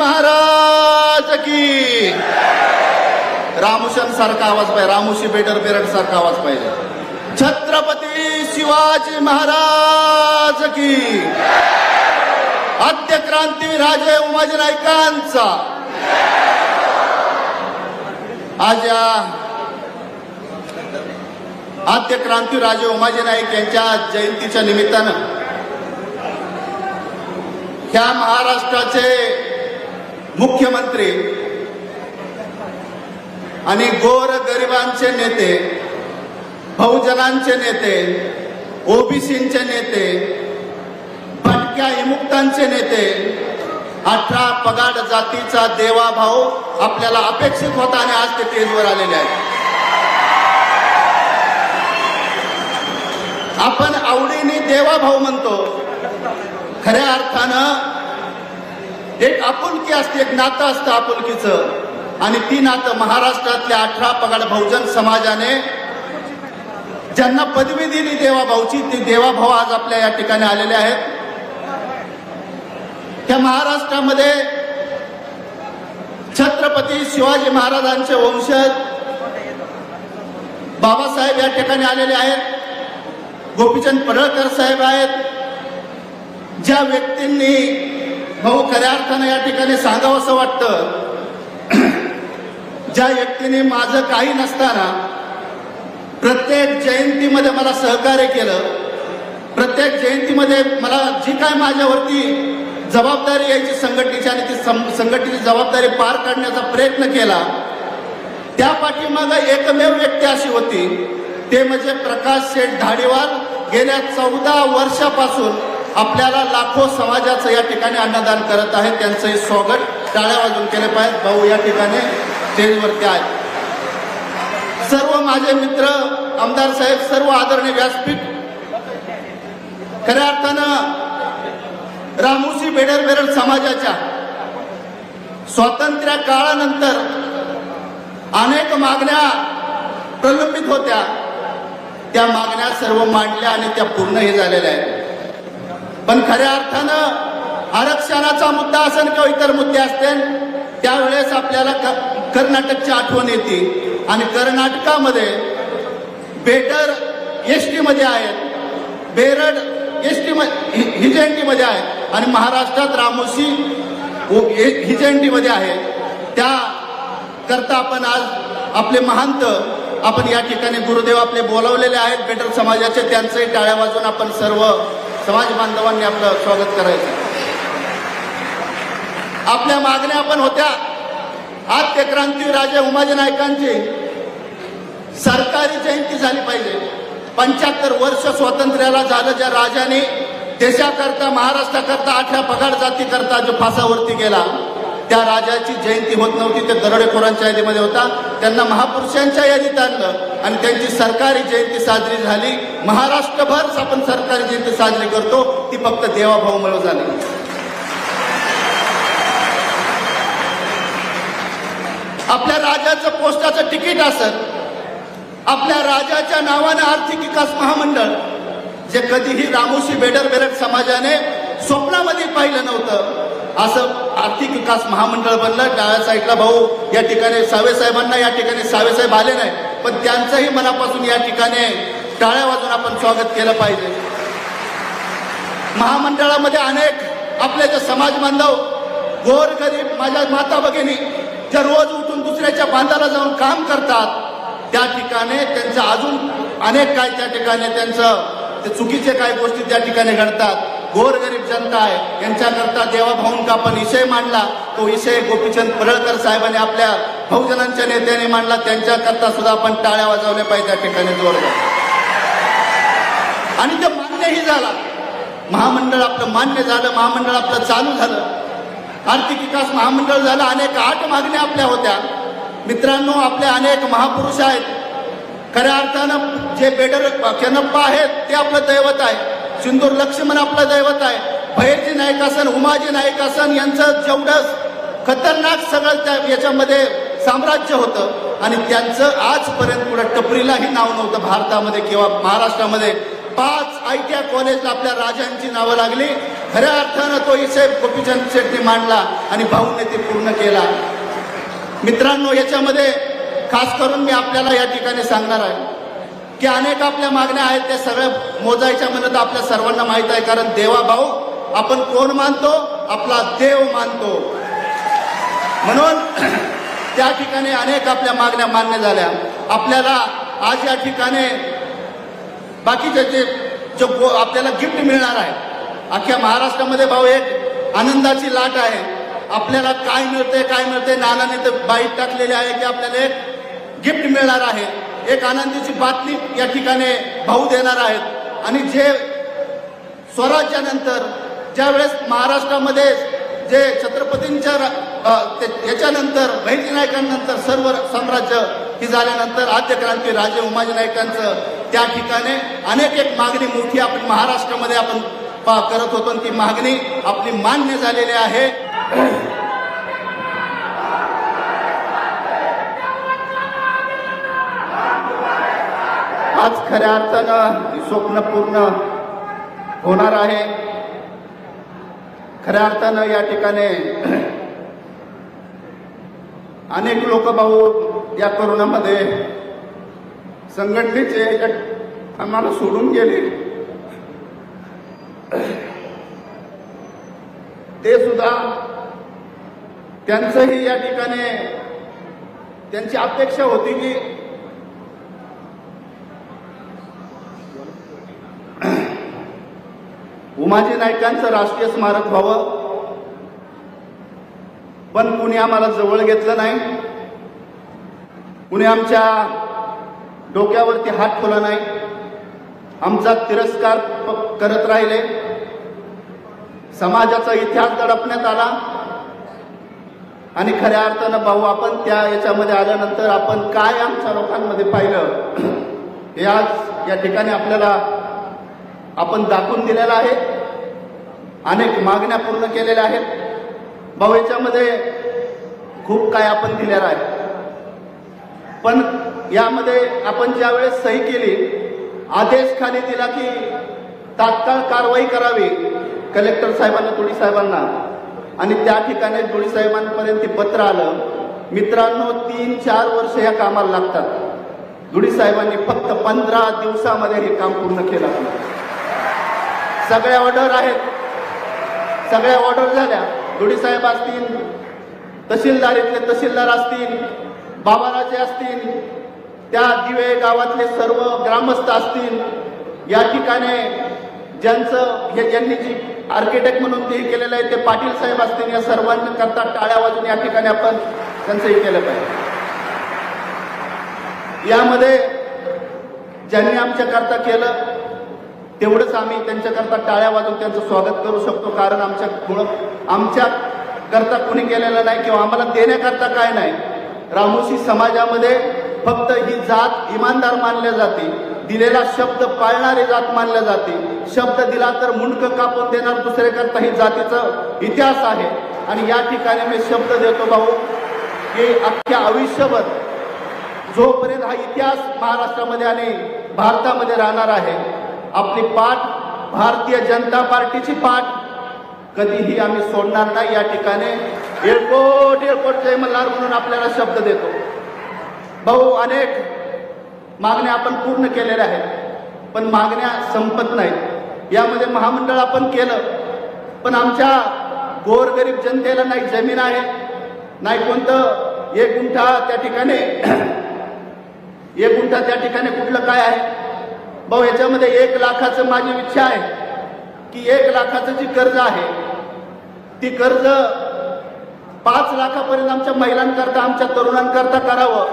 महाराज की। रामुशन सारखा आवाज पाहिजे रामुशी बेटर बेरड सारखा आवाज पाहिजे. छत्रपती शिवाजी महाराज की। आद्य क्रांती राजे उमाजी नायकांचा आज या आद्य क्रांती राजे उमाजी नाईक यांच्या जयंतीच्या निमित्तानं ह्या महाराष्ट्राचे मुख्यमंत्री आणि गोर गरिबांचे नेते बहुजनांचे नेते ओबीसीचे नेते भटक्या विमुक्तांचे नेते अठरा पगाड जातीचा देवाभाव आपल्याला अपेक्षित होता आणि आज ते तेजवर आलेले आहेत. आपण आवडीने देवाभाऊ म्हणतो. खऱ्या अर्थानं एक आपुलकी असते एक नातं असतं आपुलकीचं. आणि ती नातं महाराष्ट्रातल्या अठरा पगाड बहुजन समाजाने ज्यांना पदवी दिली देवाभाऊची ते देवाभाऊ आज आपल्या या ठिकाणी आलेले आहेत. त्या महाराष्ट्रामध्ये छत्रपती शिवाजी महाराजांचे वंशज बाबासाहेब या ठिकाणी आलेले आहेत. गोपीचंद पडळकर साहेब आहेत. ज्या व्यक्तींनी भाऊ खऱ्या अर्थानं या ठिकाणी सांगावं असं वाटतं ज्या व्यक्तीने माझं काही नसताना प्रत्येक जयंतीमध्ये मला सहकार्य केलं प्रत्येक जयंतीमध्ये मला जी काय माझ्यावरती जबाबदारी यायची संघटनेची आणि ती सं- संघटनेची जबाबदारी पार काढण्याचा प्रयत्न केला त्या पाठीमागं एकमेव व्यक्ती अशी होती ते म्हणजे प्रकाश शेठ धाडीवाल. गेल्या चौदा वर्षापासून आपल्याला लाखो समाजाचं या ठिकाणी अन्नदान करत आहेत. त्यांचंही स्वागत टाळ्या वाजून केले पाहिजे भाऊ या ठिकाणी स्टेजवरती आहेत. सर्व माझे मित्र आमदार साहेब सर्व आदरणीय व्यासपीठ. खऱ्या अर्थानं रामोशी बेडर बेरड समाजाच्या स्वातंत्र्य काळानंतर अनेक मागण्या प्रलंबित होत्या. त्या मागण्या सर्व मांडल्या आणि त्या पूर्णही झालेल्या आहेत. पण खऱ्या अर्थानं आरक्षणाचा मुद्दा असेल किंवा इतर मुद्दे असतील त्यावेळेस आपल्याला क- कर्नाटकची आठवण येते. आणि कर्नाटकामध्ये बेटर एस टीमध्ये आहेत बेरड एस टी हिजेंटी मध्ये आहेत आणि महाराष्ट्रात रामोशी हिजेंटी मध्ये आहे. त्या करता आपण आज आपले महंत आपण या ठिकाणी गुरुदेव आपले बोलावलेले आहेत बेटर समाजाचे त्यांचंही टाळ्या वाजून आपण सर्व समाज बांधवांनी आपलं स्वागत करायचं. आपल्या मागण्या पण होत्या. आद्य क्रांती राजे उमाजी नायकांची सरकारी जयंती झाली पाहिजे. पंच्याहत्तर वर्ष स्वातंत्र्याला झालं ज्या राजाने देशाकरता महाराष्ट्राकरता आठव्या पगार जाती करता जो फासावरती गेला. त्या राजाची जयंती होत नव्हती ते दरोडेखोरांच्या यादीमध्ये होता. त्यांना महापुरुषांच्या यादीत आणलं आणि त्यांची सरकारी जयंती साजरी झाली. महाराष्ट्रभर आपण सरकारी जयंती साजरी करतो. ती फक्त देवाभाऊमुळे झाली. आपल्या राजाचं पोस्टाचं तिकीट असत. आपल्या राजाच्या नावाने आर्थिक विकास महामंडळ जे कधीही रामोशी बेडर बेरट समाजाने स्वप्नामध्ये पाहिलं नव्हतं. असं आर्थिक विकास महामंडळ बनलं डाव्या साईडला भाऊ या ठिकाणी सावे साहेबांना या ठिकाणी सावे साहेब आले नाही. पण त्यांचंही मनापासून या ठिकाणी टाळ्या वाजून आपण स्वागत केलं पाहिजे. महामंडळामध्ये अनेक आपले जे समाज बांधव गोर गरीब माझ्या माता भगिनी ज्या रोज उठून दुसऱ्याच्या बांधाला जाऊन काम करतात त्या ठिकाणी त्यांचं अजून अनेक काय त्या ठिकाणी त्यांचं ते चुकीचे काही गोष्टी त्या ठिकाणी घडतात. गोरगरीब जनता आहे. यांच्याकरता देवाभाऊंका आपण विषय मांडला. तो विषय गोपीचंद पडळकर साहेबांनी आपल्या बहुजनांच्या नेत्याने मांडला. त्यांच्याकरता सुद्धा आपण टाळ्या वाजवल्या पाहिजे त्या ठिकाणी जोरदार आणि ते मान्यही झाला. महामंडळ आपलं मान्य झालं. महामंडळ आपलं चालू झालं. आर्थिक विकास महामंडळ झालं. अनेक आठ मागण्या आपल्या होत्या. मित्रांनो आपले अनेक महापुरुष आहेत. खऱ्या अर्थानं जे बेडर कनप्पा आहेत ते आपलं दैवत आहे. सिंदूर लक्ष्मण आपलं दैवत आहे. भैरजी नाईक असन उमाजी नाईक असन यांचं जेवढं खतरनाक सगळं त्या याच्यामध्ये साम्राज्य होतं आणि त्यांचं आजपर्यंत पुढे टपरीलाही नाव नव्हतं भारतामध्ये किंवा महाराष्ट्रामध्ये. पाच आय टी आय कॉलेजला आपल्या राजांची नावं लागली. खऱ्या अर्थानं तो विषय गोपीचंद शेट्टी मांडला आणि भाऊने ते पूर्ण केला. मित्रांनो याच्यामध्ये खास करून मी आपल्याला या ठिकाणी सांगणार आहे. की अनेक आपल्या मागण्या आहेत त्या सगळ्या मोजायच्या म्हणत आपल्या सर्वांना माहीत आहे. कारण देवा भाऊ आपण कोण मानतो? आपला देव मानतो. म्हणून त्या ठिकाणी अनेक आपल्या मागण्या मान्य झाल्या. आपल्याला आज या ठिकाणी बाकीचे जे जो आपल्याला गिफ्ट मिळणार आहे. अख्ख्या महाराष्ट्रामध्ये भाऊ एक आनंदाची लाट आहे. आपल्याला काय मिळते काय मिळते नानाने तर बाईट टाकलेली आहे की आपल्याला एक गिफ्ट मिळणार आहे. एक आनंदीची बातमी या ठिकाणी भाऊ देणार आहेत. आणि जे स्वराज्यानंतर ज्या वेळेस महाराष्ट्रामध्ये जे छत्रपतींच्या त्याच्यानंतर बहिणी नायकांनंतर सर्व साम्राज्य ही झाल्यानंतर आद्य क्रांती राजे उमाजी नायकांचं त्या ठिकाणी अनेक एक मागणी मोठी आपण महाराष्ट्रामध्ये आपण करत होतो आणि ती मागणी आपली मान्य झालेली आहे. आज खऱ्या अर्थानं स्वप्न पूर्ण होणार आहे. खऱ्या अर्थानं या ठिकाणी अनेक लोक भाऊ या करोनामध्ये संघटनेचे आम्हाला सोडून गेले. ते सुद्धा त्यांचंही या ठिकाणी त्यांची अपेक्षा होती की उमाजी नायकांचं राष्ट्रीय स्मारक व्हावं. पण कुणी आम्हाला जवळ घेतलं नाही. कुणी आमच्या डोक्यावरती हात ठेवला नाही. आमचा तिरस्कार प- करत राहिले. समाजाचा इतिहास दडपण्यात आला. आणि खऱ्या अर्थानं भाऊ आपण त्या याच्यामध्ये आल्यानंतर आपण काय आमच्या लोकांमध्ये पाहिलं? हे आज या ठिकाणी आपल्याला आपण दाखवून दिलेलं आहे. अनेक मागण्या पूर्ण केलेल्या आहेत. भाऊ याच्यामध्ये खूप काय आपण दिलेलं आहे. पण यामध्ये आपण ज्यावेळेस सही केली आदेश खाली दिला की तात्काळ कारवाई करावी कलेक्टर साहेबांना तुळी साहेबांना. आणि त्या ठिकाणी तुळी साहेबांपर्यंत ते पत्र आलं मित्रांनो तीन चार वर्ष या कामाला लागतात. धुडी साहेबांनी फक्त पंधरा दिवसामध्ये हे काम पूर्ण केलं. सगळ्या ऑर्डर आहेत. सगळ्या ऑर्डर झाल्या. धुडी साहेब असतील तहसीलदारीतले तहसीलदार असतील बाबाराजे असतील त्या दिवे गावातले सर्व ग्रामस्थ असतील. या ठिकाणी ज्यांचं हे ज्यांनी जी आर्किटेक्ट म्हणून ते केलेलं आहे ते पाटील साहेब असतील या सर्वांनी करता टाळ्या वाजून या ठिकाणी आपण त्यांचं हे केलं पाहिजे. यामध्ये ज्यांनी आमच्याकरता केलं तेवढंच आम्ही त्यांच्याकरता टाळ्या वाजवून त्यांचं स्वागत करू शकतो. कारण आमच्या मुळं आमच्या करता कोणी केलेलं नाही किंवा आम्हाला देण्याकरता काय नाही. रामोशी समाजामध्ये फक्त ही जात इमानदार मानल्या जाते. दिलेला शब्द पाळणारी जात मानल्या जाते. शब्द दिला तर मुंडक कापून देणार दुसऱ्याकरता ही जातीचं इतिहास आहे. आणि या ठिकाणी मी शब्द देतो भाऊ की अख्ख्या आयुष्यभर जोपर्यंत हा इतिहास महाराष्ट्रामध्ये आणि भारतामध्ये राहणार आहे आपली पाठ भारतीय जनता पार्टीची पाठ. कधीही आम्ही सोडणार नाही या ठिकाणी. एअरपोर्ट एअरपोर्ट जय मल्हार म्हणून आपल्याला शब्द देतो. भाऊ अनेक मागण्या आपण पूर्ण केलेल्या आहेत पण मागण्या संपत नाहीत. यामध्ये महामंडळ आपण केलं पण आमच्या गोरगरीब जनतेला नाही जमीन आहे नाही कोणतं. एक गुंठा त्या ठिकाणी एक गुंठा त्या ठिकाणी कुठलं काय आहे? भाऊ याच्यामध्ये एक लाखाचं माझी इच्छा आहे की एक लाखाचं जी कर्ज आहे ती कर्ज पाच लाखापर्यंत आमच्या महिलांकरता आमच्या तरुणांकरता करावं.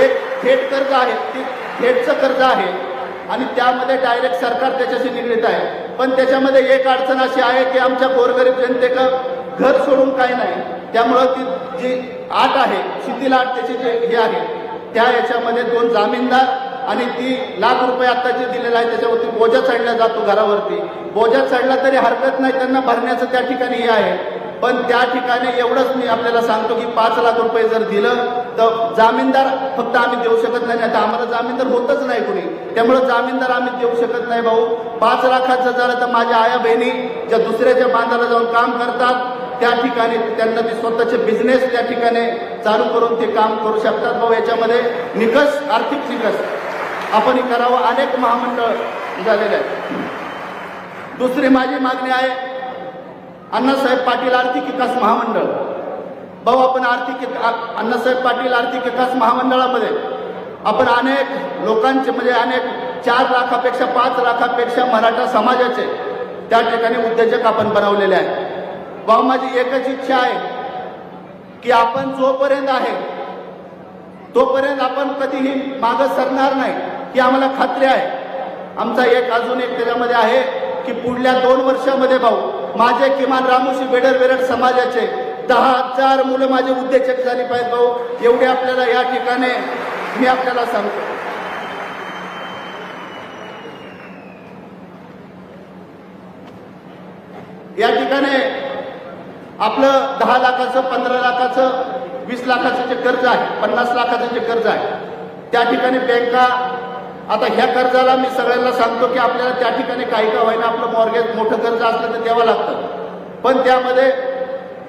एक थेट कर्ज आहे ती थेटचं कर्ज आहे आणि त्यामध्ये डायरेक्ट सरकार त्याच्याशी निगडीत आहे. पण त्याच्यामध्ये एक अडचण अशी आहे की आमच्या गोरगरीब जनतेक घर सोडून काही नाही. त्यामुळं ती जी आट आहे शिथिल आट त्याची जे हे आहे त्या याच्यामध्ये दोन जामीनदार आणि ती लाख रुपये आता जे आहे त्याच्यावरती बोजा चढला जातो घरावरती. बोजा चढला तरी हरकत नाही त्यांना भरण्याचं त्या ठिकाणी हे आहे. पण त्या ठिकाणी एवढंच मी आपल्याला सांगतो की पाच लाख रुपये जर दिलं तर जामीनदार फक्त आम्ही देऊ शकत नाही आता आम्हाला जामीनदार होतच नाही कुणी. त्यामुळे जामीनदार आम्ही देऊ शकत नाही भाऊ. पाच लाखाचं झालं तर माझ्या आया बहिणी ज्या दुसऱ्याच्या बांधाला जाऊन काम करतात त्या ठिकाणी त्यांना ते स्वतःचे बिझनेस त्या ठिकाणी चालू करून ते काम करू शकतात भाऊ. याच्यामध्ये निकष आर्थिक निकष. आपण हे करावं. अनेक महामंडळ झालेले आहेत. दुसरी माझी मागणी आहे अण्णासाहेब पाटील आर्थिक विकास महामंडळ. भाऊ आपण आर्थिक अण्णासाहेब पाटील आर्थिक विकास महामंडळामध्ये आपण अनेक लोकांचे म्हणजे अनेक चार लाखापेक्षा पाच लाखापेक्षा मराठा समाजाचे त्या ठिकाणी उद्योजक आपण बनवलेले आहेत. भाऊ माझी एकच इच्छा आहे की आपण जोपर्यंत आहे तोपर्यंत आपण कधीही मागं सरणार नाही. ही आम्हाला खात्री आहे. आमचा एक अजून एक त्याच्यामध्ये आहे की पुढल्या दोन वर्षामध्ये भाऊ माझे किमान रामोशी बेडर बेरड समाजाचे दहा हजार मुलं माझे उद्योजक झाली पाहिजे भाऊ. एवढे आपल्याला या ठिकाणी मी आपल्याला सांगतो. या ठिकाणी आपलं दहा लाखाचं पंधरा लाखाचं वीस लाखाचं जे कर्ज आहे पन्नास लाखाचं जे कर्ज आहे त्या ठिकाणी बँका आता ह्या कर्जाला मी सगळ्यांना सांगतो की आपल्याला त्या ठिकाणी काही का होईना आपलं मॉर्गेज मोठं कर्ज असलं तर द्यावं लागतं. पण त्यामध्ये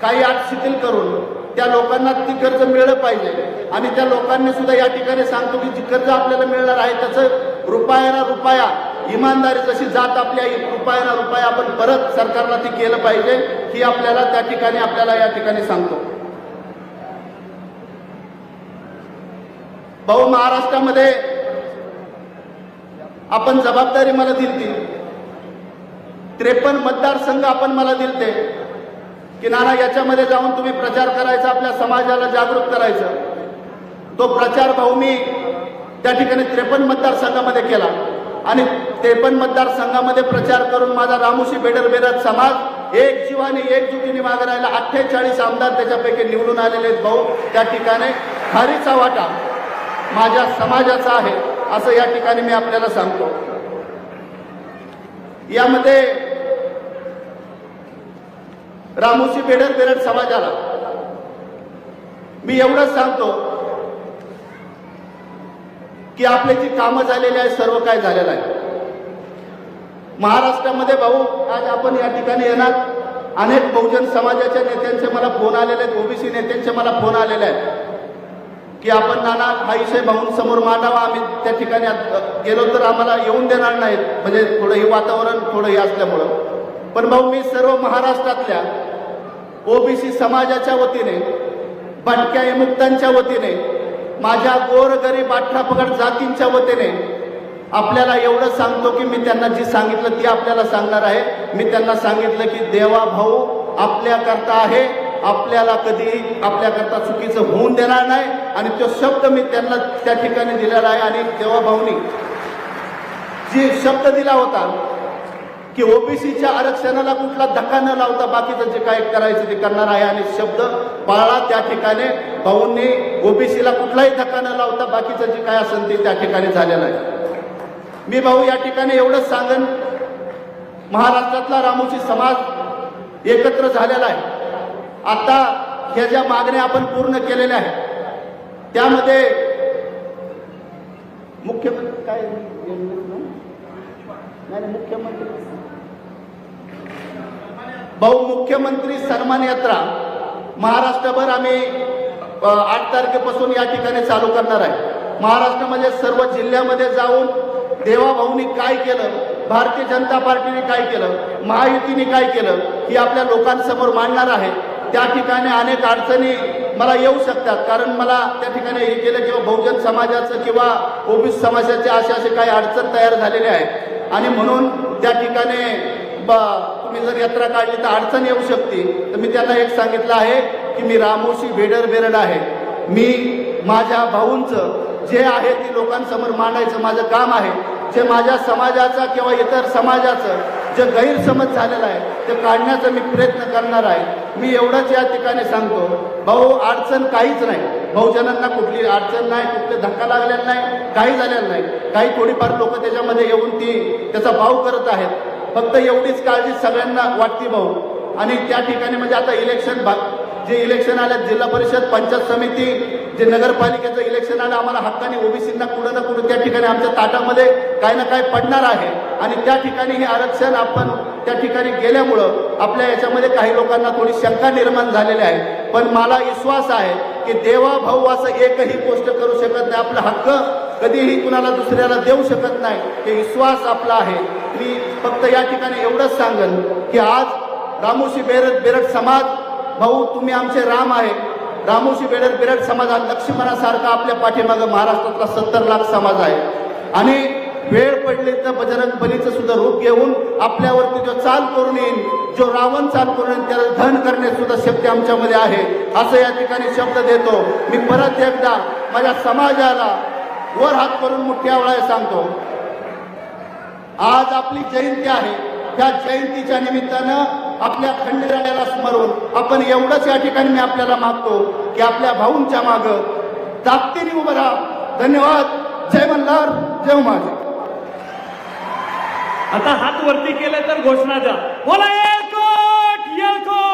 काही आठ शिथिल करून त्या लोकांना ती कर्ज मिळलं पाहिजे. आणि त्या लोकांनी सुद्धा या ठिकाणी सांगतो की जी कर्ज आपल्याला मिळणार आहे त्याचं रुपयाना रुपया इमानदारी जशी जात आपल्या रुपयाना रुपया आपण परत सरकारला ती केलं पाहिजे ही आपल्याला त्या ठिकाणी आपल्याला या ठिकाणी सांगतो. भाऊ महाराष्ट्रामध्ये आपण जबाबदारी मला दिलती. त्रेपन्न मतदारसंघ आपण मला दिलते. की नाना याच्यामध्ये जाऊन तुम्ही प्रचार करायचा आपल्या समाजाला जागृत करायचं. तो प्रचार भाऊ मी त्या ठिकाणी त्रेपन्न मतदारसंघामध्ये केला. आणि त्रेपन्न मतदारसंघामध्ये प्रचार करून माझा रामोशी बेडर बेडर समाज एक जीवाने एकजुटीने मागे राहिला. अठ्ठेचाळीस आमदार त्याच्यापैकी निवडून आलेले आहेत भाऊ त्या ठिकाणी. खारीचा वाटा माझ्या समाजाचा आहे. असं या ठिकाणी मी आपल्याला सांगतो. यामध्ये रामोशी बेडर बेरड समाजाला मी एवढंच सांगतो की आपले जी कामं झालेली आहे सर्व काय झालेलं आहे. महाराष्ट्रामध्ये भाऊ आज आपण या ठिकाणी येणार. अनेक बहुजन समाजाच्या नेत्यांचे मला फोन आलेले आहेत ओबीसी नेत्यांचे मला फोन आलेले आहेत. की आपण नाना हा विषय भाऊंसमोर मांडावा. आम्ही त्या ठिकाणी गेलो तर आम्हाला येऊन देणार नाहीत. म्हणजे थोडं हे वातावरण थोडं हे असल्यामुळं. पण भाऊ मी सर्व महाराष्ट्रातल्या ओबीसी समाजाच्या वतीने भटक्या विमुक्तांच्या वतीने माझ्या गोरगरीब अठरापगड जातींच्या वतीने आपल्याला एवढं सांगतो की मी त्यांना जी सांगितलं ती आपल्याला सांगणार आहे. मी त्यांना सांगितलं की देवा भाऊ आपल्याकरता आहे आपल्याला कधी आपल्याकरता चुकीचं होऊन देणार नाही आणि तो शब्द मी त्यांना त्या ठिकाणी दिलेला आहे. आणि तेव्हा भाऊनी जी शब्द दिला होता की ओबीसीच्या आरक्षणाला कुठला धक्का न लावता बाकीचं जे काय करायचं ते करणार आहे आणि शब्द पाळला त्या ठिकाणी. भाऊंनी ओबीसीला कुठलाही धक्का न लावता बाकीचं जे काय असेल ते त्या ठिकाणी झालेलं आहे. मी भाऊ या ठिकाणी एवढंच सांगन महाराष्ट्रातला रामोशी समाज एकत्र झालेला आहे. आता ह्या ज्या मागण्या आपण पूर्ण केलेल्या आहेत त्यामध्ये मुख्यमंत्री काय नाही मुख्यमंत्री. भाऊ मुख्यमंत्री सन्मान यात्रा महाराष्ट्रभर आम्ही आठ तारखेपासून या ठिकाणी चालू करणार आहे. महाराष्ट्रामध्ये सर्व जिल्ह्यामध्ये जाऊन देवाभाऊनी काय केलं भारतीय जनता पार्टीने काय केलं महायुतीने काय केलं ही आपल्या लोकांसमोर मांडणार आहे. त्या ठिकाणी अनेक अडचणी मला येऊ शकतात. कारण मला त्या ठिकाणी हे केलं किंवा बहुजन समाजाचं किंवा ओबीसी समाजाचे असे असे काही अडचण तयार झालेले आहेत. आणि म्हणून त्या ठिकाणी ब तुम्ही जर यात्रा काढली तर अडचण येऊ शकते. तर मी त्यांना एक सांगितलं आहे की मी रामोशी भेडर बेरड आहे. मी माझ्या भाऊंचं जे आहे ते लोकांसमोर मांडायचं माझं काम आहे. जे माझ्या समाजाचा किंवा इतर समाजाचं जे गैरसमज झालेलं आहे ते काढण्याचा मी प्रयत्न करणार आहे. मी एवढंच या ठिकाणी सांगतो भाऊ अडचण काहीच नाही. बहुजनांना कुठली अडचण नाही कुठले धक्का लागलेला नाही काही झालेलं नाही. काही थोडीफार लोक त्याच्यामध्ये येऊन ती त्याचा भाव करत आहेत. फक्त एवढीच काळजी सगळ्यांना वाटते भाऊ. आणि त्या ठिकाणी म्हणजे आता इलेक्शन भाग जे इलेक्शन आलं जिल्हा परिषद पंचायत समिती जे नगरपालिकेचं इलेक्शन आलं आम्हाला हक्काने ओबीसींना कुठं ना कुठं त्या ठिकाणी आमच्या ताटामध्ये काही ना काय पडणार आहे. आणि त्या ठिकाणी हे आरक्षण आपण त्या ठिकाणी गेल्यामुळं आपल्या याच्यामध्ये काही लोकांना थोडी शंका निर्माण झालेली आहे. पण मला विश्वास आहे की देवा भाऊ असं एकही गोष्ट करू शकत नाही. आपला हक्क कधीही कुणाला दुसऱ्याला देऊ शकत नाही. हे विश्वास आपला आहे. मी फक्त या ठिकाणी एवढंच सांगन की आज रामोशी बेरट बेरट समाज भाऊ तुम्ही आमचे राम आहे. रामोशी बेरड बिरट समाज हा लक्ष्मणासारखा आपल्या पाठीमागं महाराष्ट्रातला सत्तर लाख समाज आहे. आणि वेळ पडली तर बजरंग बलीचं सुद्धा रूप घेऊन आपल्यावरती जो चाल करून येईल जो रावण चाल करून येईल त्याला धन करण्याची सुद्धा शक्ती आमच्यामध्ये आहे. असं या ठिकाणी शब्द देतो. मी परत एकदा माझ्या समाजाला वर हात करून मोठ्या वेळा सांगतो. आज आपली जयंती आहे. त्या जयंतीच्या निमित्तानं आपल्या खंडेरायाला स्मरून आपण एवढंच या ठिकाणी मी आपल्याला मागतो की आपल्या भाऊंच्या माग ताकदीने उभं राहा. धन्यवाद. जय मल्हार. जय हो माझे आता हात वरती केले तर घोषणा द्या. बोला एलकोट एलकोट